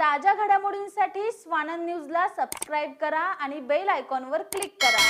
ताज्या घडामोडींसाठी स्वानंद न्यूजला सबस्क्राईब करा आणि बेल आयकॉनवर क्लिक करा.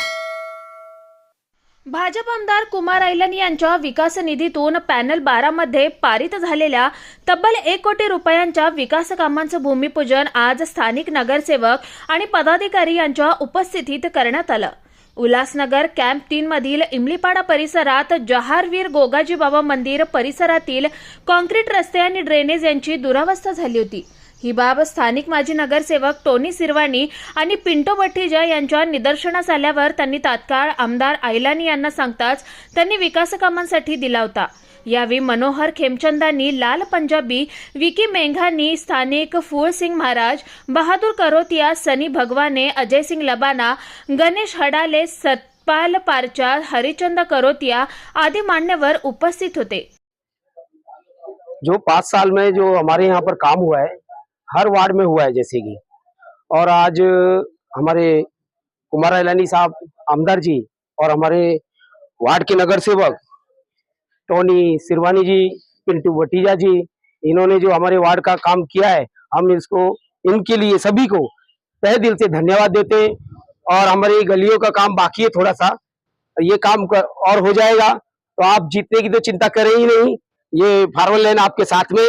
भाजप आमदार कुमार ऐलन यांच्या विकास निधीतून पॅनल बारामध्ये पारित झालेल्या तब्बल एक कोटी रुपयांच्या विकास कामांचं भूमिपूजन आज स्थानिक नगरसेवक आणि पदाधिकारी यांच्या उपस्थितीत करण्यात आलं. उल्हासनगर कॅम्प तीन मधील इमलीपाडा परिसरात जहारवीर गोगाजी बाबा मंदिर परिसरातील कॉन्क्रीट रस्ते आणि ड्रेनेज यांची दुरावस्था झाली होती. ही बाब स्थानिक माजी नगरसेवक टोनी सिरवाणी आणि पिंटो भट्टीजा यांच्या निदर्शनास आल्यावर त्यांनी तात्काळ आमदार आयलानी यांना सांगताच त्यांनी विकास कामांसाठी दिला होता. यावेळी मनोहर खेमचंदांनी लाल पंजाबी विकी मेंघांनी स्थानिक फूळसिंग महाराज बहादूर करोतिया सनी भगवाने अजयसिंग लबाना गणेश हडाले सतपाल पारचा हरिचंद करोतिया आदी मान्यवर उपस्थित होते. जो पाँच साल में जो हमारे यहाँ पर काम हुआ है हर वार्ड में हुआ है जैसे कि। और आज हमारे कुमार इलानी साहब आमदार जी और हमारे वार्ड के नगर सेवक टोनी सिरवानी जी पिंटू भटीजा जी इन्होंने जो हमारे वार्ड का काम किया है हम इसको इनके लिए सभी को तह दिल से धन्यवाद देते हैं और हमारी गलियों का काम बाकी है थोड़ा सा ये काम कर, और हो जाएगा तो आप जीतने की तो चिंता करें ही नहीं। ये फार्मल लाइन आपके साथ में।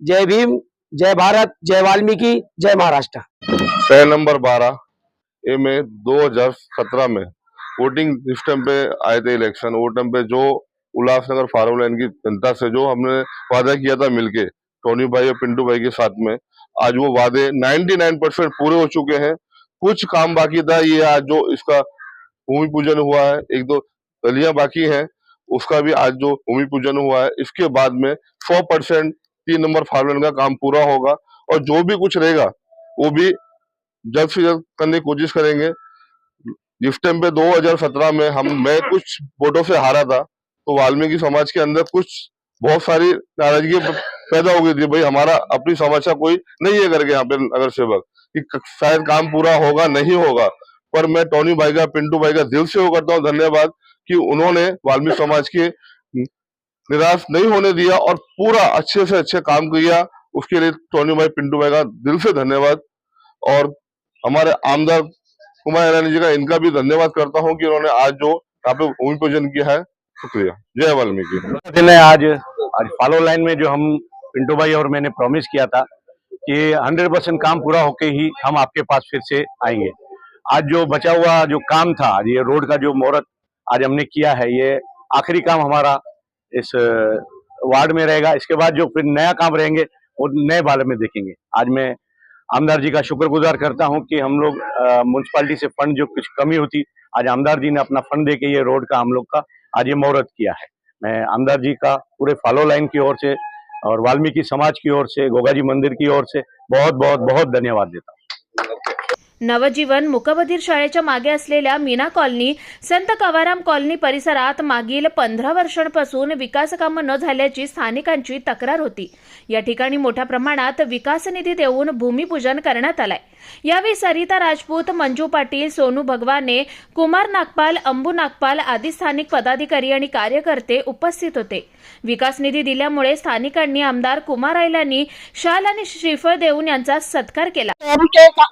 जय भीम। जय भारत, जय वाल्मीकि, जय महाराष्ट्र। तय नंबर बारह, ये में 2017 में वोटिंग सिस्टम पे आए थे इलेक्शन वो पे जो उल्लासनगर फार्म लाइन की जनता से जो हमने वादा किया था मिलके, टोनी भाई और पिंटू भाई के साथ में, आज वो वादे 99 परसेंट पूरे हो चुके हैं। कुछ काम बाकी था, ये आज जो इसका भूमि पूजन हुआ है, एक दो गलियाँ बाकी हैं, उसका भी आज जो भूमि पूजन हुआ है, इसके बाद में 100 परसेंट तीन नंबर फार्मलैंड का काम पूरा होगा और जो भी कुछ रहेगा, वो भी जल्द से जल्द करने की कोशिश करेंगे। जिस टाइम पे 2017 में हम, मैं कुछ वोटों से हारा था तो वाल्मीकि समाज के अंदर कुछ बहुत सारी नाराज़गी पैदा हो गई थी, भाई हमारा अपनी समस्या कोई नहीं है करके यहाँ पे नगर सेवक कि, शायद काम पूरा होगा, नहीं होगा, पर मैं टोनी भाई का, पिंटू भाई का दिल से वो करता हूँ, धन्यवाद कि उन्होंने वाल्मीकि समाज के निराश नहीं होने दिया और पूरा अच्छे से अच्छे काम किया। उसके लिए टोनी भाई, पिंटू भाई का दिल से धन्यवाद। और हमारे आमदार कुमार ईरानी जी का इनका भी धन्यवाद करता हूँ कि उन्होंने आज जो यहाँ पे भूमि पूजन किया है। शुक्रिया। जय वाल्मीकि। दिन आज। आज फॉलो लाइन में जो हम पिंटू भाई और मैंने प्रॉमिस किया था कि 100 परसेंट काम पूरा होके ही हम आपके पास फिर से आएँगे। आज जो बचा हुआ जो काम था ये रोड का जो मुहूर्त आज हमने किया है, ये आखिरी काम हमारा इस वार्ड में रहेगा। इसके बाद जो फिर नया काम रहेंगे, वो नए वाले में देखेंगे। आज मैं आमदार जी का शुक्रगुजार करता हूँ कि हम लोग म्यूनसिपालिटी से फंड जो कुछ कमी होती, आज आमदार जी ने अपना फंड दे के ये रोड का हम लोग का आज ये मुहूर्त किया है। मैं आमदार जी का पूरे फॉलो लाइन की ओर से और वाल्मीकि समाज की ओर से, गोगाजी मंदिर की ओर से बहुत बहुत बहुत धन्यवाद देता हूँ। नवजीवन मुकबधीर शाळेच्या मागे असलेल्या मीना कॉलनी संत कवाराम कॉलनी परिसरात मागील पंधरा वर्षांपासून विकास कामं न झाल्याची स्थानिकांची तक्रार होती. या ठिकाणी मोठ्या प्रमाणात विकास निधी देऊन भूमिपूजन करण्यात आलंय. यावेळी सरिता राजपूत मंजू पाटील सोनू भगवाने कुमार नागपाल अंबू नागपाल आदी स्थानिक पदाधिकारी आणि कार्यकर्ते उपस्थित होते. विकास निधी दिल्यामुळे स्थानिकांनी आमदार कुमार आयलांनी शाल आणि श्रीफळ देऊन यांचा सत्कार केला.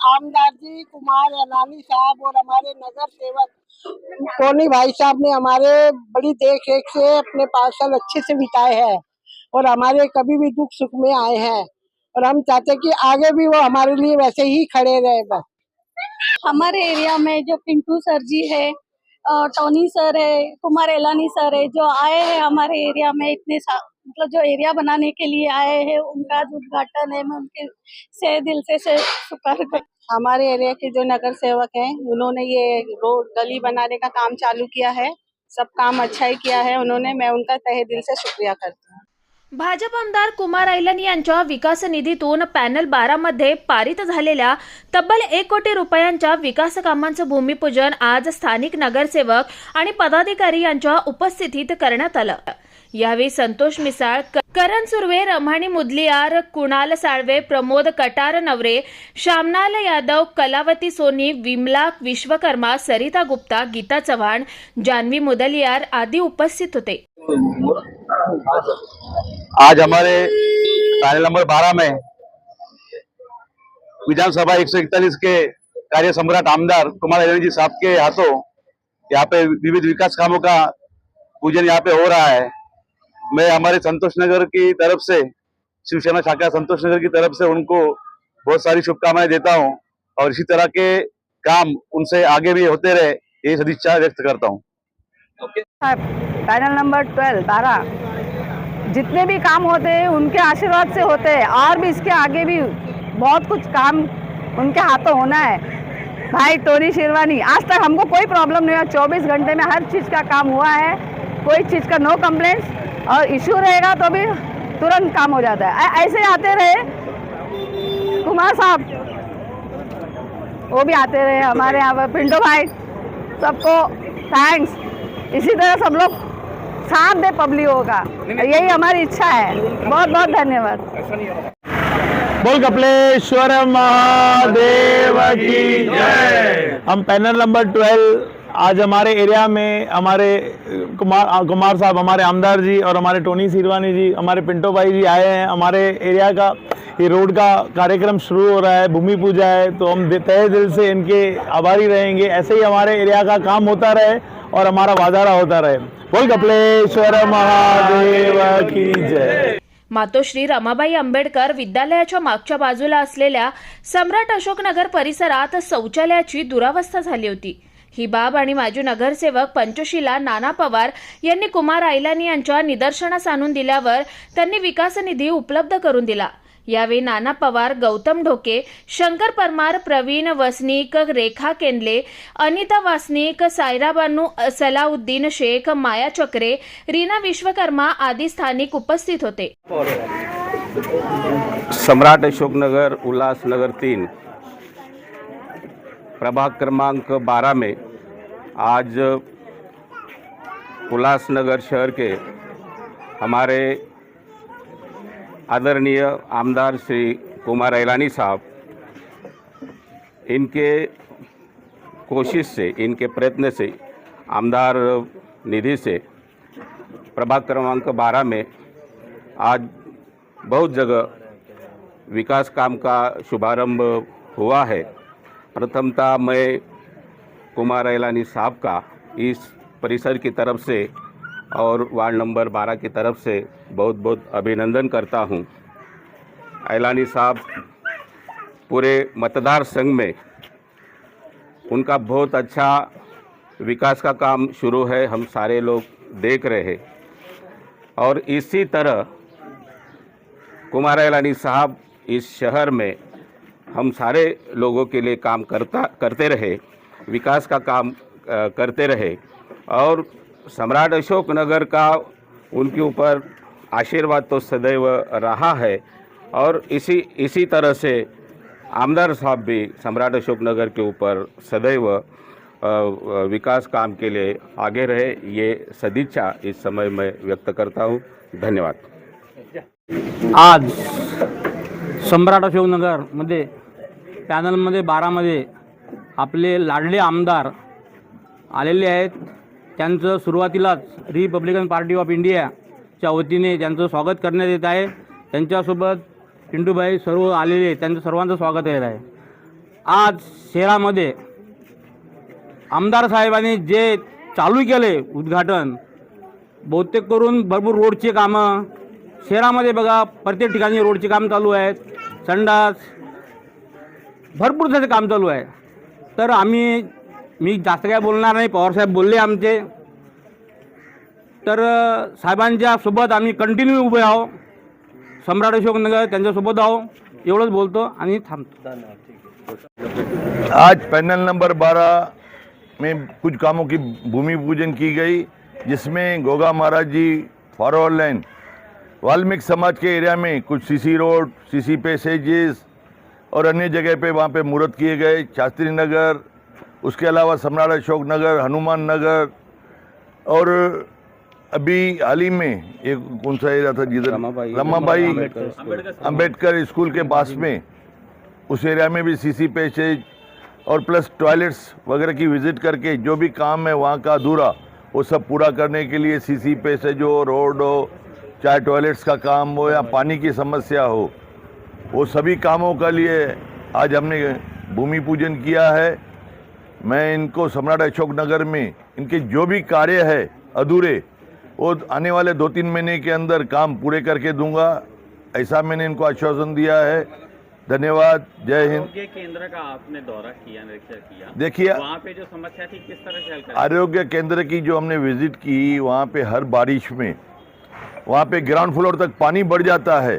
आमदार जी कुमार अलानी साहब और हमारे नगर सेवक। टोनी भाई साहब ने हमारे बड़ी देख रेख से अपने पाँच साल अच्छे से बिताए हैं और हमारे कभी भी दुख सुख में आए हैं और हम चाहते कि आगे भी वो हमारे लिए वैसे ही खड़े रहे बस। हमारे एरिया में जो पिंटू सर जी है और टोनी सर है, कुमार एलानी सर है, जो आए हैं हमारे एरिया में इतने मतलब जो एरिया बनाने के लिए आए हैं, उनका उद्घाटन है, मैं उनके से दिल से से शुक्र हमारे एरिया के जो नगर सेवक हैं उन्होंने ये रोड गली बनाने का काम चालू किया है। सब काम अच्छा ही किया है उन्होंने। मैं उनका तहे दिल से शुक्रिया करती हूँ। भाजप आमदार कुमार ऐलन यांच्या विकास निधीतून पॅनल बारामध्ये पारित झालेल्या तब्बल एक कोटी रुपयांच्या विकास कामांचं भूमिपूजन आज स्थानिक नगरसेवक आणि पदाधिकारी यांच्या उपस्थितीत करण्यात आलं. यावेळी संतोष मिसाळ करण सुर्वे रमाणी मुदलियार कुणाल साळवे प्रमोद कटार नवरे श्यामनाल यादव कलावती सोनी विमला विश्वकर्मा सरिता गुप्ता गीता चव्हाण जान्हवी मुदलियार आदी उपस्थित होते. आज हमारे कार्य नंबर 12 में विधानसभा एक के कार्य सम्राट आमदार कुमार एलएन जी साहब के हाथों यहाँ पे विविध विकास कामों का पूजन यहाँ पे हो रहा है। मैं हमारे संतोष नगर की तरफ़ से, शिवसेना शाखा संतोष नगर की तरफ़ से उनको बहुत सारी शुभकामनाएँ देता हूँ और इसी तरह के काम उनसे आगे भी होते रहे, ये सदिच्छा व्यक्त करता हूँ। पैनल नंबर ट्वेल्व, बारह। जितने भी काम होते हैं, उनके आशीर्वाद से होते हैं, और भी इसके आगे भी बहुत कुछ काम उनके हाथों होना है। भाई टोनी शेरवानी, आज तक हमको कोई प्रॉब्लम नहीं हुआ। चौबीस घंटे में हर चीज़ का काम हुआ है। कोई चीज़ का नो कंप्लेंट्स और इशू रहेगा तो भी तुरंत काम हो जाता है। ऐसे आते रहे। कुमार साहब वो भी आते रहे हमारे यहाँ पर। पिंटो भाई सबको थैंक्स इसी तरह सब लोग साथ दे पब्लिकों का। यही हमारी इच्छा है। बहुत बहुत धन्यवाद। बोल कपलेश्वर महादेव की जय। हम पैनल नंबर 12 आज हमारे एरिया में हमारे कुमार कुमार साहब हमारे आमदार जी और हमारे टोनी सीरवानी जी हमारे पिंटो भाई जी आए हैं। हमारे एरिया का ये रोड का कार्यक्रम शुरू हो रहा है भूमि पूजा है तो हम तय दिल से इनके आभारी रहेंगे। ऐसे ही हमारे एरिया का काम होता रहे और हमारा वाजारा होता रहे। बोल कपलेश्वर महादेव की जय। मातोश्री रमाबाई आंबेडकर विद्यालयाच्या मागच्या बाजूला असलेल्या सम्राट अशोकनगर परिसरात शौचालयाची दुरावस्था झाली होती. ही बाब आणि माजी नगरसेवक पंचशीला नाना पवार यांनी कुमार आयलानी यांच्या निदर्शनास आणून दिल्यावर त्यांनी विकास निधी उपलब्ध करून दिला. यावेळी नाना पवार गौतम ढोके शंकर परमार प्रवीण वसनिक रेखा केंदले अनिता वासनिक सायरा बानू सलाउद्दीन शेख माया चक्रे रीना विश्वकर्मा आदी स्थानिक उपस्थित होते. सम्राट अशोकनगर उल्हासनगर तीन प्रभाग क्रमांक बारा में आज उल्लासनगर शहर के हमारे आदरणीय आमदार श्री कुमार ऐलानी साहब, इनके कोशिश से, इनके प्रयत्न से, आमदार निधि से, प्रभाग क्रमांक बारह में आज बहुत जगह विकास काम का शुभारंभ हुआ है। प्रथमतः मैं कुमार ऐलानी साहब का इस परिसर की तरफ़ से और वार्ड नंबर 12 की तरफ़ से बहुत बहुत अभिनंदन करता हूँ। ऐलानी साहब पूरे मतदार संघ में उनका बहुत अच्छा विकास का काम शुरू है, हम सारे लोग देख रहे हैं और इसी तरह कुमार ऐलानी साहब इस शहर में हम सारे लोगों के लिए काम करता, करते रहे विकास का काम करते रहे। और सम्राट अशोक नगर का उनके ऊपर आशीर्वाद तो सदैव रहा है। और इसी इसी तरह से आमदार साहब भी सम्राट अशोक नगर के ऊपर सदैव विकास काम के लिए आगे रहे। ये सदिच्छा इस समय मैं व्यक्त करता हूँ। धन्यवाद। आज सम्राट अशोकनगरमध्ये पॅनलमध्ये, बारामध्ये आपले लाडले आमदार आलेले आहेत. त्यांचं सुरुवातीलाच रिपब्लिकन पार्टी ऑफ इंडियाच्या वतीने त्यांचं स्वागत करण्यात येत आहे. त्यांच्यासोबत पिंटूभाई सर्व आलेले त्यांचं सर्वांचं स्वागत येत आहे. आज शहरामध्ये आमदार साहेबांनी जे चालू केले उद्घाटन बहुतेक करून भरपूर रोडचे कामं शहरामध्ये बघा प्रत्येक ठिकाणी रोडचे काम चालू आहेत. संडास भरपूर त्याचं काम चालू आहे तर आम्ही मी जास्त काय बोलणार नाही. पवारसाहेब बोलले आमचे. तर साहेबांच्या सोबत आम्ही कंटिन्यू उभे आहो. सम्राट अशोकनगर त्यांच्यासोबत आहो. एवढंच बोलतो आणि थांबतो. आज पैनल नंबर 12 में कुछ कामों की भूमि पूजन की गई जिसमें गोगा महाराज जी फॉरवर्ड लाइन वाल्मीकि समाज के एरिया में कुछ सीसी रोड सीसी पैसेजेस और अन्य जगह पे वहाँ पे मुहूर्त किए गए शास्त्री नगर उसके अलावा सम्राट अशोक नगर हनुमान नगर और अभी हाल ही में एक कौन सा एरिया था जिधर? रमाबाई-। अंबेडकर स्कूल। के पास में। उस एरिया में भी सीसी पैसेज और प्लस टॉयलेट्स वगैरह की विज़िट करके जो भी काम है वहाँ का अधूरा वो सब पूरा करने के लिए सीसी पैसेज हो रोड हो चाहे टॉयलेट्स का काम हो या पानी की समस्या हो वो सभी कामों के लिए आज हमने भूमि पूजन किया है। मैं इनको सम्राट अशोक नगर में इनके जो भी कार्य है अधूरे वो आने वाले दो तीन महीने के अंदर काम पूरे करके दूँगा। ऐसा मैंने इनको आश्वासन दिया है। धन्यवाद। जय हिंद। केंद्र का आपने दौरा किया निरीक्षण किया। देखिए वहाँ पे जो समस्या थी किस तरह से हल आरोग्य केंद्र की जो हमने विज़िट की वहाँ पे हर बारिश में वहाँ पे ग्राउंड फ्लोर तक पानी बढ़ जाता है।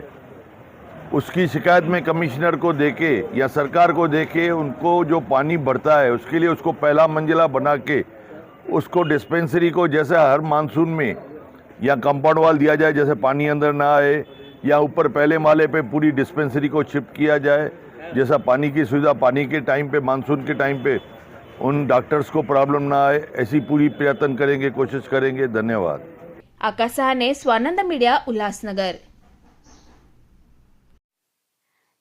उसकी शिकायत में कमिश्नर को देके या सरकार को देके उनको जो पानी बढ़ता है, उसके लिए उसको पहला मंजिला बना के उसको डिस्पेंसरी को जैसे हर मानसून में या कंपाउंड वाल दिया जाए, जैसे पानी अंदर ना आए, या ऊपर पहले माले पे पूरी डिस्पेंसरी को शिफ्ट किया जाए, जैसा पानी की सुविधा पानी के टाइम पे, मानसून के टाइम पे उन डॉक्टर्स को प्रॉब्लम ना आए, ऐसी पूरी प्रयत्न करेंगे, कोशिश करेंगे। धन्यवाद। आकाश सहाने स्वानंद मीडिया उल्हासनगर